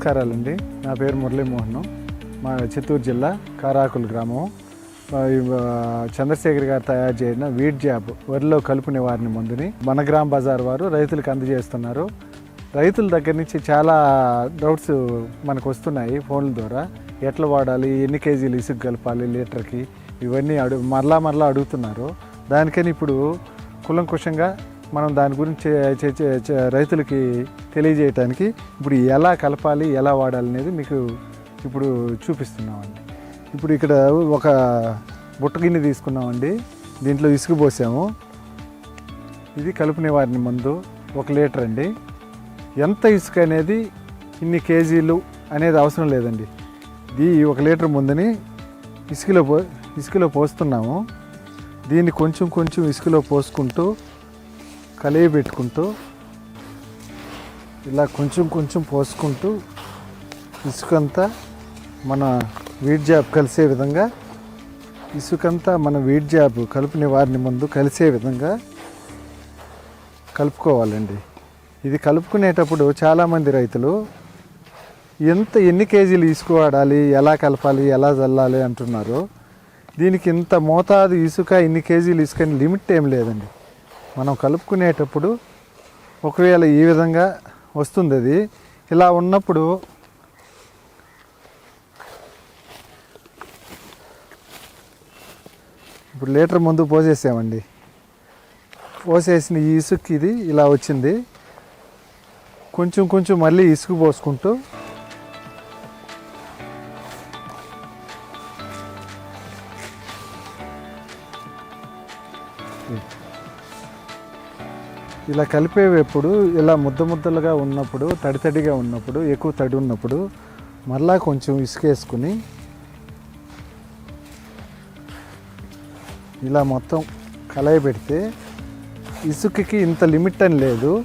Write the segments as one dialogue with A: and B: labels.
A: నమస్కారాలండి. నా పేరు మురళీమోహన్. మా చిత్తూరు జిల్లా కారాకుల గ్రామం. చంద్రశేఖర్ గారు తయారు చేసిన వీడ్ జాబ్ వరిలో కలుపు నివారణ మందుని మన గ్రామ బజార్ వారు రైతులకు అందజేస్తున్నారు. రైతుల దగ్గర నుంచి చాలా డౌట్స్ మనకు వస్తున్నాయి ఫోన్ల ద్వారా. ఎట్లా వాడాలి ఎన్ని కేజీలు ఇసుక కలపాలి లీటర్కి? ఇవన్నీ అడుగు మరలా మరలా అడుగుతున్నారు. దానికని ఇప్పుడు కులంకుశంగా మనం దాని గురించి చే- చే- రైతులకి తెలియజేయటానికి ఇప్పుడు ఎలా కలపాలి ఎలా వాడాలి అనేది మీకు ఇప్పుడు చూపిస్తున్నామండి. ఇప్పుడు ఇక్కడ ఒక బుట్టగిన్నె తీసుకున్నామండి. దీంట్లో ఇసుక పోసాము. ఇది కలుపు నివారణ మందు ఒక లీటర్ అండి. ఎంత ఇసుక అనేది ఇన్ని కేజీలు అనేది అవసరం లేదండి. ఈ ఒక లీటర్ ముందుని ఇసుకలో పో ఇసుకలో పోస్తున్నాము. దీన్ని కొంచెం కొంచెం ఇసుకలో పోసుకుంటూ కలిగి పెట్టుకుంటూ ఇలా కొంచెం కొంచెం పోసుకుంటూ ఇసుకంతా మన వీడ్ జాబ్ కలిసే విధంగా ఇసుకంతా మన వీడ్ జాబ్ కలుపు నివారణ ముందు కలిసే విధంగా కలుపుకోవాలండి. ఇది కలుపుకునేటప్పుడు చాలామంది రైతులు ఎంత ఎన్ని కేజీలు ఇసుకువాడాలి ఎలా కలపాలి ఎలా చల్లాలి అంటున్నారు దీనికి ఇంత మోతాదు ఇసుక ఇన్ని కేజీలు ఇసుక అని లిమిట్ ఏం లేదండి. మనం కలుపుకునేటప్పుడు ఒకవేళ ఈ విధంగా వస్తుంది అది. ఇలా ఉన్నప్పుడు ఇప్పుడు లీటర్ ముందు పోసేసామండి. పోసేసిన ఈ ఇసుక్కి ఇది ఇలా వచ్చింది. కొంచెం కొంచెం మళ్ళీ ఇసుక పోసుకుంటూ ఇలా కలిపేటప్పుడు ఇలా ముద్ద ముద్దలుగా ఉన్నప్పుడు తడి తడిగా ఉన్నప్పుడు ఎక్కువ తడి ఉన్నప్పుడు మరలా కొంచెం ఇసుకేసుకుని ఇలా మొత్తం కలయి పెడితే ఇసుకకి ఇంత లిమిట్ అని లేదు.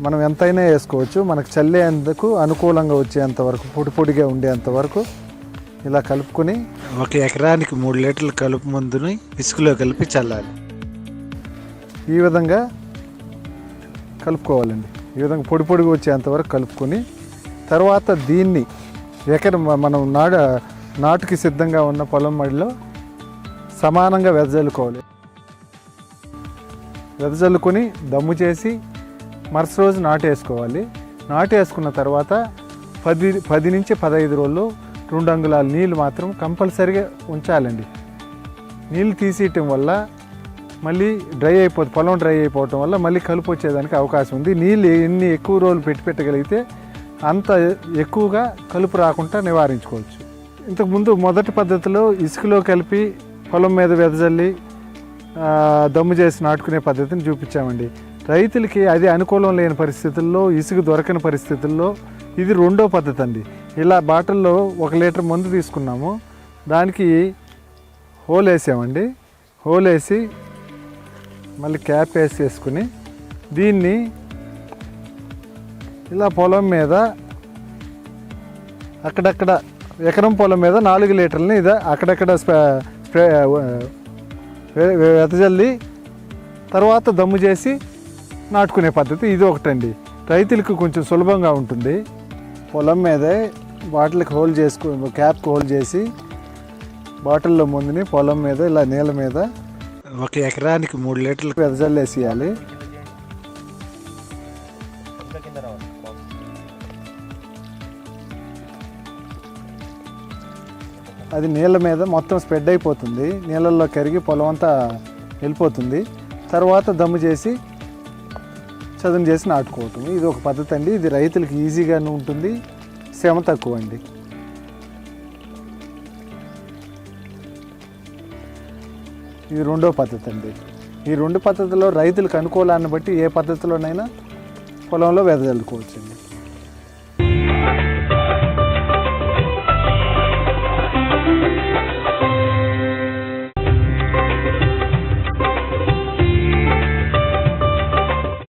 A: మనం ఎంతైనా వేసుకోవచ్చు. మనకు చల్లేందుకు అనుకూలంగా వచ్చేంత వరకు పొడి పొడిగా ఉండేంత వరకు ఇలా కలుపుకొని
B: ఒక ఎకరానికి మూడు లీటర్ల కలుపు మందుని ఇసుకలో కలిపి చల్లాలి.
A: ఈ విధంగా కలుపుకోవాలండి. ఈ విధంగా పొడి పొడిగా వచ్చేంతవరకు కలుపుకొని తర్వాత దీన్ని ఎక్కడ మనం నాడ నాటుకి సిద్ధంగా ఉన్న పొలం మడిలో సమానంగా వెదజల్లుకోవాలి. వెదజల్లుకొని దమ్ము చేసి మరుసటి రోజు నాటేసుకోవాలి. నాటేసుకున్న తర్వాత పది పది నుంచి పదహైదు రోజులు రెండు అంగుళాల నీళ్ళు మాత్రం కంపల్సరీగా ఉంచాలండి. నీళ్ళు తీసేయటం వల్ల మళ్ళీ డ్రై అయిపోతుంది పొలం డ్రై అయిపోవటం వల్ల మళ్ళీ కలుపు వచ్చేదానికి అవకాశం ఉంది. నీళ్ళు ఎన్ని ఎక్కువ రోజులు పెట్టి పెట్టగలిగితే అంత ఎక్కువగా కలుపు రాకుండా నివారించుకోవచ్చు. ఇంతకుముందు మొదటి పద్ధతిలో ఇసుకలో కలిపి పొలం మీద వెదజల్లి దమ్ము చేసి నాటుకునే పద్ధతిని చూపించామండి. రైతులకి అది అనుకూలం లేని పరిస్థితుల్లో ఇసుక దొరకని పరిస్థితుల్లో ఇది రెండో పద్ధతి అండి ఇలా బాటిల్లో ఒక లీటర్ మందు తీసుకున్నాము. దానికి హోల్ వేసామండి హోల్ వేసి మళ్ళీ క్యాప్ వేసేసుకుని దీన్ని ఇలా పొలం మీద అక్కడక్కడ ఎకరం పొలం మీద నాలుగు లీటర్లని ఇదా అక్కడక్కడ స్ప్రే వెతజల్లి తర్వాత దమ్ము చేసి నాటుకునే పద్ధతి ఇది ఒకటండి. రైతులకు కొంచెం సులభంగా ఉంటుంది. పొలం మీదే బాటిల్కి హోల్ చేసుకు క్యాప్కి హోల్ చేసి బాటిల్లో ముందుని పొలం మీద ఇలా నీళ్ళ మీద
B: ఒక ఎకరానికి మూడు లీటర్లు
A: వెదజల్లు వేసేయాలి. అది నీళ్ళ మీద మొత్తం స్ప్రెడ్ అయిపోతుంది. నీళ్ళల్లో కరిగి పొలం అంతా వెళ్ళిపోతుంది. తర్వాత దమ్ము చేసి చదును చేసి నాటుకోవటం. ఇది ఒక పద్ధతి అండి. ఇది రైతులకు ఈజీగానే ఉంటుంది. శ్రమ తక్కువ అండి ఇది రెండో పద్ధతి అండి. ఈ రెండు పద్ధతిలో రైతులకు అనుకూలాన్ని బట్టి ఏ పద్ధతిలోనైనా పొలంలో వెదజల్లుకోవచ్చండి